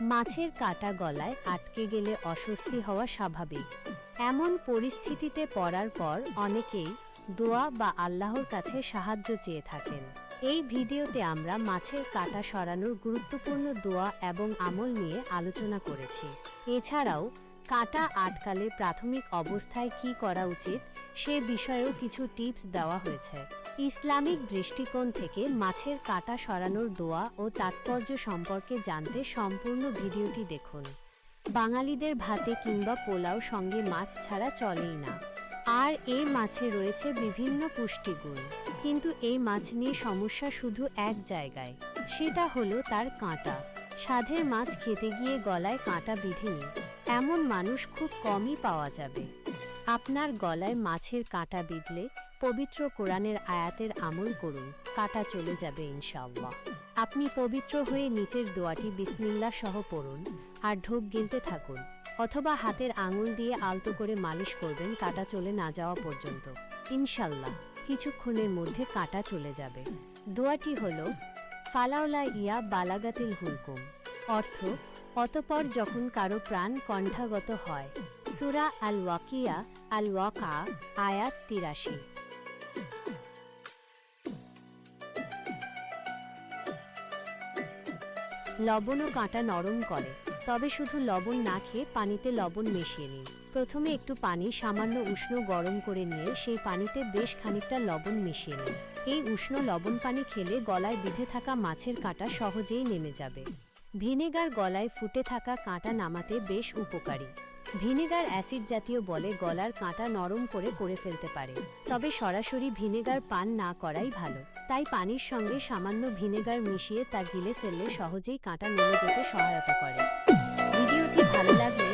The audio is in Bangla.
মাছের কাটা গলায় আটকে গেলে অস্বস্তি হওয়া স্বাভাবিক। এমন পরিস্থিতিতে পড়ার পর অনেকেই দোয়া বা আল্লাহর কাছে সাহায্য চেয়ে থাকেন। এই ভিডিওতে আমরা মাছের কাটা সরানোর গুরুত্বপূর্ণ দোয়া এবং আমল নিয়ে আলোচনা করেছি। এছাড়াও কাটা আটকালে প্রাথমিক অবস্থায় কি করা উচিত, সে বিষয়েও কিছু টিপস দেওয়া হয়েছে। ইসলামিক দৃষ্টিকোণ থেকে মাছের কাটা সরানোর দোয়া ও তাৎপর্য সম্পর্কে জানতে সম্পূর্ণ ভিডিওটি দেখুন। বাঙালিদের ভাতে কিংবা পোলাও সঙ্গে মাছ ছাড়া চলেই না। আর এই মাছে রয়েছে বিভিন্ন পুষ্টিগুণ, কিন্তু এই মাছ নিয়ে সমস্যা শুধু এক জায়গায়, সেটা হলো তার কাঁটা। সাধের মাছ খেতে গিয়ে গলায় কাঁটা বিঁধেনি এমন মানুষ খুব কমই পাওয়া যাবে। আপনার গলায় মাছের কাঁটা বিঁধলে পবিত্র কোরআনের আয়াতের আমল করুন, কাঁটা চলে যাবে ইনশাআল্লাহ। আপনি পবিত্র হয়ে নিচের দোয়াটি বিসমিল্লা সহ পড়ুন আর ঢোক গিলতে থাকুন, অথবা হাতের আঙুল দিয়ে আলতো করে মালিশ করবেন কাটা চলে না যাওয়া পর্যন্ত। ইনশাল্লাহ কিছুক্ষণের মধ্যে কাটা চলে যাবে। দোয়াটি হল, ফালাউলা ইয়া বালাগাতিল হুলকুম, অর্থ অতপর যখন কারও প্রাণ কণ্ঠাগত হয়, সুরা আল ওয়াকিয়া আল ওয়াকা আয়াত তিরাশি। লবণ ও কাঁটা নরম করে, তবে শুধু লবণ না খেয়ে পানিতে লবণ মিশিয়ে নিন। প্রথমে একটু পানি সামান্য উষ্ণ গরম করে নিয়ে সেই পানিতে বেশ খানিকটা লবণ মিশিয়ে নিন। এই উষ্ণ লবণ পানি খেলে গলায় বিঁধে থাকা মাছের কাঁটা সহজেই নেমে যাবে। ভিনেগার গলায় ফুটে থাকা কাঁটা নামাতে বেশ উপকারী। ভিনেগার অ্যাসিড জাতীয় বলে গলার কাঁটা নরম করে করে ফেলতে পারে। তবে সরাসরি ভিনেগার পান না করাই ভালো। তাই পানির সঙ্গে সামান্য ভিনেগার মিশিয়ে তা গিলে ফেললে সহজেই কাঁটা নেমে যেতে সহায়তা করে। ভিডিওটি ভালো লাগলে